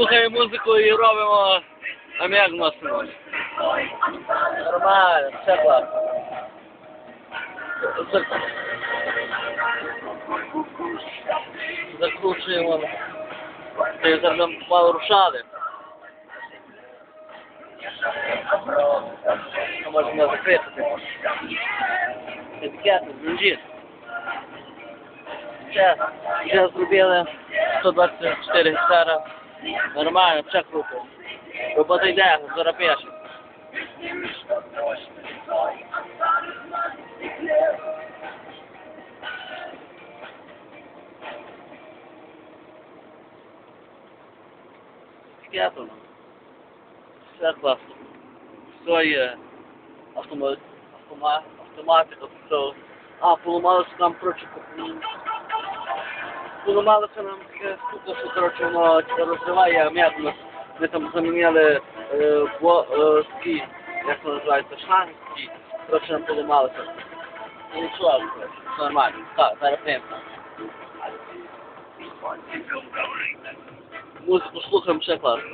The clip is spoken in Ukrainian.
слухаємо музику і робимо аміак носимо. Нормально, все класно. Закручуємо. Ти зараз мало рушали. А можемо закрити. Етикети. Ще, ще зробили 124 гектара. Нормально, все круто. Робота йде, зараз пише. Етикетом. Все класно. Все є. Автомат, автомат, автоматика, все. А, поламалося нам, коротше, Поламалося нам таке штука, що, коротше, воно типу, розриває аміак. Ми, ми там заміняли е, бо, е, такі, як це називається, шланги такі. Коротше, нам поламалося. Ну, нічого, коротше, все нормально. Так, зараз п'ємо. Музику слухаємо ще класно.